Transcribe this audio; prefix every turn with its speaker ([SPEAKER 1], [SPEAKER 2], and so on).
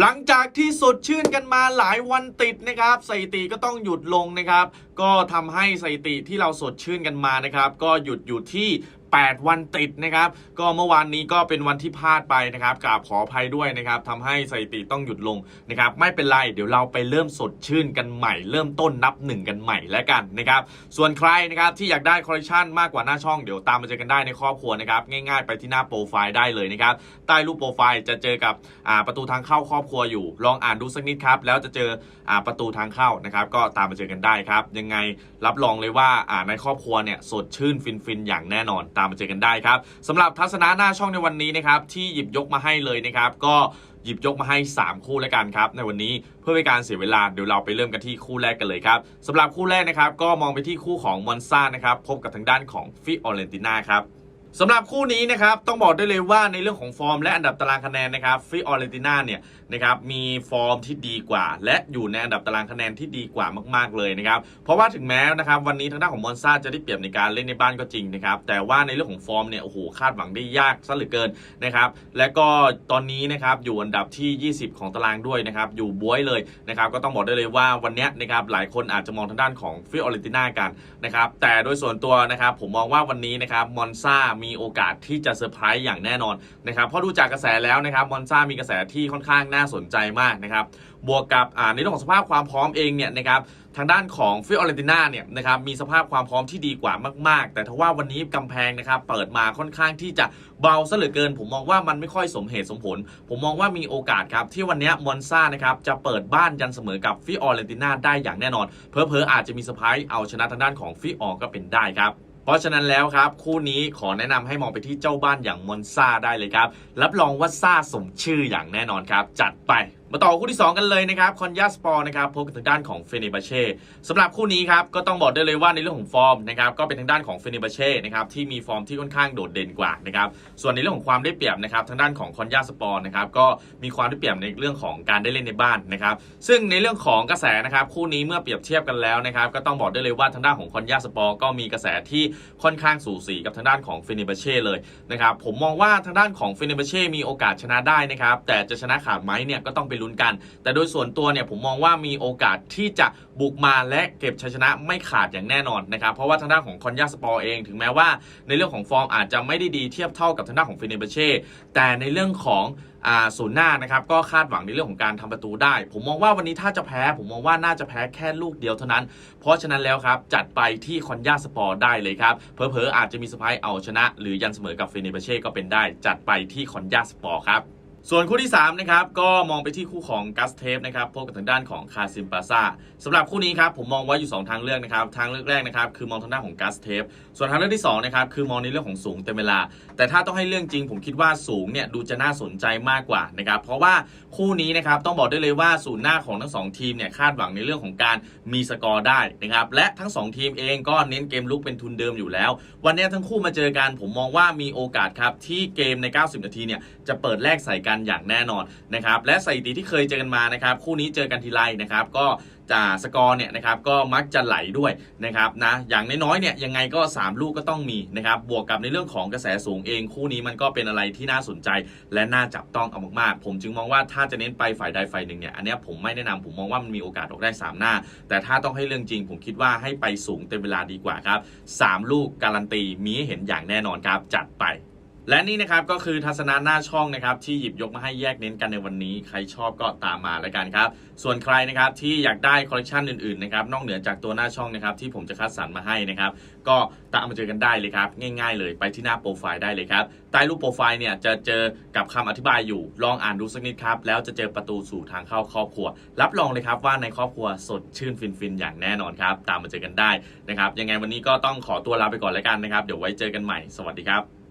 [SPEAKER 1] หลังจากที่สดชื่นกันมาหลายวันติดนะครับสถิติก็ต้องหยุดลงนะครับ ก็ทำให้สถิติที่เราสดชื่นกันมานะครับ ก็หยุดอยู่ที่ 8 วันติดนะครับ ก็เมื่อวานนี้ก็เป็นวันที่พลาดไปนะครับกราบขออภัยด้วยนะครับทำให้สถิติต้องหยุดลงนะครับ ไม่เป็นไร เดี๋ยวเราไปเริ่มสดชื่นกันใหม่ เริ่มต้นนับหนึ่งกันใหม่แล้วกันนะครับ ส่วนใครนะครับที่อยากได้คอลเลคชันมากกว่าหน้าช่องเดี๋ยวตามมาเจอกันได้ในครอบครัวนะครับ ง่ายๆไปที่หน้าโปรไฟล์ได้เลยนะครับ ใต้รูปโปรไฟล์จะเจอกับประตูทางเข้าครอบครัวอยู่ ลองอ่านดูสักนิดครับ แล้วจะเจออประตูทางเข้านะครับ ก็ตามมาเจอกันได้ครับ ยังไงรับรองเลยว่าอ่าในครอบครัวเนี่ยสดชื่นฟินๆอย่างแน่นอนตามมาเจอกันได้ครับสำหรับทัศนะหน้าช่องในวันนี้นะครับที่หยิบยกมาให้เลยนะครับ ก็หยิบยกมาให้ 3 คู่แล้วกันครับ ในวันนี้เพื่อเป็นการเสียเวลาเดี๋ยวเราไปเริ่มกันที่คู่แรกกันเลยครับสำหรับคู่แรกนะครับก็มองไปที่คู่ของมอนซ่านะครับพบกับทางด้านของฟิออเรนติน่าครับ สำหรับคู่นี้นะครับต้องบอกได้เลยว่าในเรื่องของฟอร์มและอันดับตารางคะแนนนะครับฟิออเรติน่าเนี่ยนะครับมีฟอร์มที่ดีกว่า และอยู่ในอันดับตารางคะแนนที่ดีกว่ามาก ๆเลยนะครับเพราะว่าถึงแม้นะครับวันนี้ทางด้านของมอนซาจะได้เปรียบในการเล่นในบ้านก็จริงนะครับแต่ว่าในเรื่องของฟอร์มเนี่ยโอ้โหคาดหวังได้ยากซะเหลือเกินนะครับและก็ตอนนี้นะครับอยู่อันดับที่ 20 ของตารางด้วยนะครับอยู่บวยเลยนะครับก็ต้องบอกได้เลยว่าวันนี้นะครับหลายคนอาจจะมองทางด้านของฟิออเรติน่ากันนะครับแต่โดยส่วนตัวนะครับผมมองว่าวันนี้นะครับมอนซามีโอกาสที่จะเซอร์ไพรส์อย่างแน่นอนนะครับเพราะดูจากกระแสแล้วนะครับมอนซ่ามีกระแสที่ค่อนข้างน่าสนใจมากนะครับบวกกับในเรื่องของสภาพความพร้อมเองเนี่ยนะครับทางด้านของฟิออเรนติน่าเนี่ยนะครับมีสภาพความพร้อมที่ดีกว่ามาก ๆ แต่ทว่าวันนี้กำแพงนะครับเปิดมาค่อนข้างที่จะเบาซะเหลือเกิน ผมมองว่ามันไม่ค่อยสมเหตุสมผล ผมมองว่ามีโอกาสครับที่วันนี้มอนซ่านะครับจะเปิดบ้านยันเสมอกับฟิออเรนติน่าได้อย่างแน่นอน เพอเพออาจจะมีเซอร์ไพรส์เอาชนะทางด้านของฟิออก็เป็นได้ครับ เพราะฉะนั้นแล้วครับ คู่นี้ขอแนะนำให้มองไปที่เจ้าบ้านอย่างมอนซาได้เลยครับ รับรองว่าซาสมชื่ออย่างแน่นอนครับ จัดไป มาต่อคู่ที่ 2 กันเลยนะครับคอนยาสปอร์นะครับพบกับทางด้านของเฟเนบาเช่สำหรับคู่นี้ครับก็ต้องบอกได้เลยว่าในเรื่องของฟอร์มนะครับก็เป็นทางด้านของเฟเนบาเช่นะครับที่มีฟอร์มที่ค่อนข้างโดดเด่นกว่านะครับส่วนในเรื่องของความได้เปรียบนะครับทางด้านของคอนยาสปอร์นะครับก็มีความได้เปรียบในเรื่องของการได้เล่นในบ้านนะครับซึ่งในเรื่องของกระแสนะครับคู่นี้เมื่อเปรียบเทียบกันแล้วนะครับก็ต้องบอกได้เลยว่าทางด้านของคอนยาสปอร์ก็มีกระแสที่ค่อนข้างสูสีกับทางด้านของเฟเนบาเช่เลยนะครับผมมองว่าทางด้านของเฟเนบาเช่มีโอกาสชนะได้นะครับแต่จะชนะขาดไหมเนี่ยก็ต้องไปลุ้นกัน แต่โดยส่วนตัวเนี่ยผมมองว่ามีโอกาสที่จะบุกมาและเก็บชัยชนะไม่ขาดอย่างแน่นอนนะครับเพราะว่าทางด้านของคอนยาสปอร์เองถึงแม้ว่า ในเรื่องของฟอร์มอาจจะไม่ได้ดีเทียบเท่ากับทางด้านของเฟเนบเช่แต่ในเรื่องของศูนย์หน้านะครับก็คาดหวังในเรื่องของการทำประตูได้ ผมมองว่าวันนี้ถ้าจะแพ้ ผมมองว่าน่าจะแพ้แค่ลูกเดียวเท่านั้น เพราะฉะนั้นแล้วครับ จัดไปที่คอนยาสปอร์ได้เลยครับเผลอๆอาจจะมีสไปเอาชนะ หรือยันเสมอกับเฟเนบเช่ก็เป็นได้ จัดไปที่คอนยาสปอร์ครับ ส่วนคู่ที่3นะครับก็มองไปที่คู่ของกัสเทฟนะครับพบกับทางด้านของคาซิมปาซาสำหรับคู่นี้ครับผมมองไว้อยู่ 2 ทางเลือกนะครับทางเลือกแรกนะครับคือมองทางด้านของกัสเทฟส่วนทางเลือกที่2นะครับคือมองในเรื่องของสูงเต็มเวลา แต่ถ้าต้องให้เรื่องจริง ผมคิดว่าสูงเนี่ยดูจะน่าสนใจมากกว่านะครับเพราะว่าคู่นี้นะครับต้องบอกได้เลยว่าศูนย์หน้าของทั้งสองทีมเนี่ยคาดหวังในเรื่องของการมีสกอร์ได้นะครับและทั้งสองทีมเองก็เน้นเกมลุกเป็นทุนเดิมอยู่แล้ว วันนี้ทั้งคู่มาเจอกันผมมองว่ามีโอกาสครับที่เกมใน 90 นาทีเนี่ยจะเปิดแลกใส่กันอย่างแน่นอนนะครับและสถิติที่เคยเจอกันมานะครับคู่นี้เจอกันทีไรนะครับก็จะสกอร์เนี่ยนะครับก็มักจะไหลด้วยนะครับนะอย่างน้อยๆเนี่ยยังไงก็ 3 ลูกก็ต้องมีนะครับบวกกับในเรื่องของกระแสสูงเองคู่นี้มันก็เป็นอะไรที่น่าสนใจ และน่าจับต้องเอามากๆ ผมจึงมองว่าถ้าจะเน้นไปฝ่ายใดฝ่ายหนึ่งเนี่ยอันนี้ผมไม่แนะนำผมมองว่ามันมีโอกาสออกได้ 3 หน้า แต่ถ้าต้องให้เรื่องจริง ผมคิดว่าให้ไปสูงเต็มเวลาดีกว่าครับสามลูกการันตีมีให้เห็นอย่างแน่นอนครับจัดไป และนี่นะครับก็คือทัศนะหน้าช่องนะครับที่หยิบยกมาให้แยกเน้นกันในวันนี้ ใครชอบก็ตามมาแล้วกันครับ ส่วนใครนะครับที่อยากได้คอลเลคชันอื่นๆนะครับนอกเหนือจากตัวหน้าช่องนะครับที่ผมจะคัดสรรมาให้นะครับก็ตามมาเจอกันได้เลยครับ ง่ายๆ เลยไปที่หน้าโปรไฟล์ได้เลยครับใต้รูปโปรไฟล์เนี่ยจะเจอกับคำอธิบายอยู่ลองอ่านดูสักนิดครับแล้วจะเจอประตูสู่ทางเข้าครอบครัว รับรองเลยครับว่าในครอบครัวสดชื่นฟินๆอย่างแน่นอนครับตามมาเจอกันได้นะครับยังไงวันนี้ก็ต้องขอตัวลาไปก่อนแล้วกันนะครับเดี๋ยวไว้เจอกันใหม่สวัสดีครับ